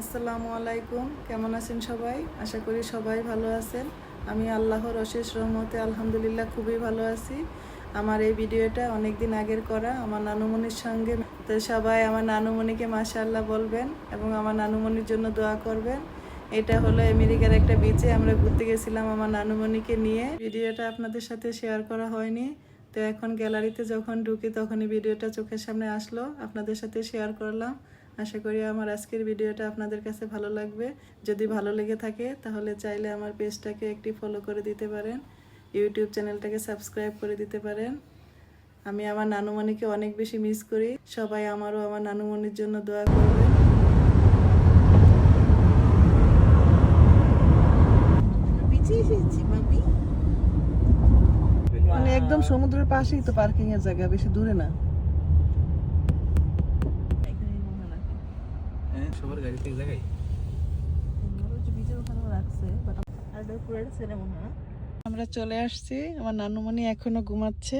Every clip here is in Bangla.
আসসালামু আলাইকুম। কেমন আছেন সবাই? আশা করি সবাই ভালো আছেন। আমি আল্লাহর অশেষ রহমতে আলহামদুলিল্লাহ খুবই ভালো আছি। আমার এই ভিডিওটা অনেক দিন আগের করা। আমার নানুমণির সঙ্গে তো সবাই আমার নানুমণিকে মাশাআল্লাহ বলবেন এবং আমার নানুমণির জন্য দোয়া করবেন। এটা হলো আমেরিকার একটা বিচে আমরা ঘুরতে গেছিলাম আমার নানুমণিকে নিয়ে। ভিডিওটা আপনাদের সাথে শেয়ার করা হয়নি। তো এখন গ্যালারিতে যখন ঢুকি তখনই ভিডিওটা চোখের সামনে আসলো। আপনাদের সাথে শেয়ার করলাম। আশা করি আমার আজকের ভিডিওটা আপনাদের কাছে ভালো লাগবে। যদি ভালো লেগে থাকে তাহলে চাইলে আমার পেজটাকে একটি ফলো করে দিতে পারেন। ইউটিউব চ্যানেলটাকে সাবস্ক্রাইব করে দিতে পারেন। আমি আমার নানুমণিকে অনেক বেশি মিস করি। সবাই আমারও আমার নানুমণির জন্য দোয়া করবে এসেছি মানে একদম সমুদ্রের পাশেই তো পার্কিং এর জায়গা বেশি দূরে না এখানেই মনে রাখে হ্যাঁ সবার গাড়ি থেকে জায়গায় আমারও যে বীজের ওখানেও রাখছে বাট আর এটা পুরো একটা হয় আমরা চলে আসছি আমার নানুমণি এখনও ঘুমাচ্ছে।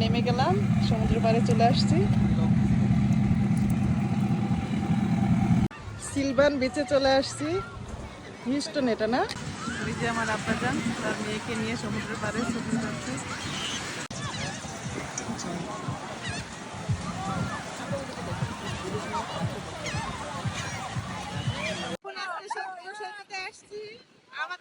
নেমে গেলাম সমুদ্র পাড়ে চলে আসছি। সিলভান বিচে চলে আসছি। হিস্টন এটা না? ওই যে আমার আব্বাজান তার মেয়েকে নিয়ে সমুদ্র পাড়ে ছবি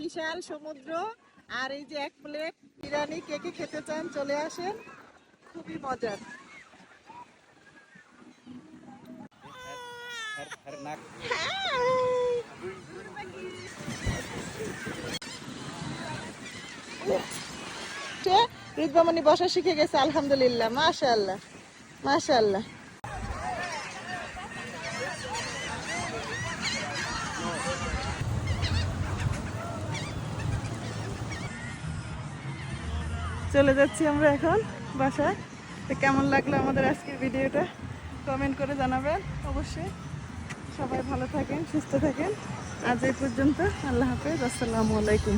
বিশাল সমুদ্র, আর এই যে এক প্লেট বিরিয়ানি কে কে খেতে চান চলে আসেন, খুবই মজার। রিদবামণি বসা শিখে গেছে, আলহামদুলিল্লাহ, মাশাআল্লাহ মাশাআল্লাহ। চলে যাচ্ছি আমরা এখন বাসায়। তো কেমন লাগল আমাদের আজকের ভিডিওটা? কমেন্ট করে জানাবেন, অবশ্যই। সবাই ভালো থাকেন, সুস্থ থাকেন। আজ এই পর্যন্ত, আল্লাহ হাফেজ, আসসালামু আলাইকুম।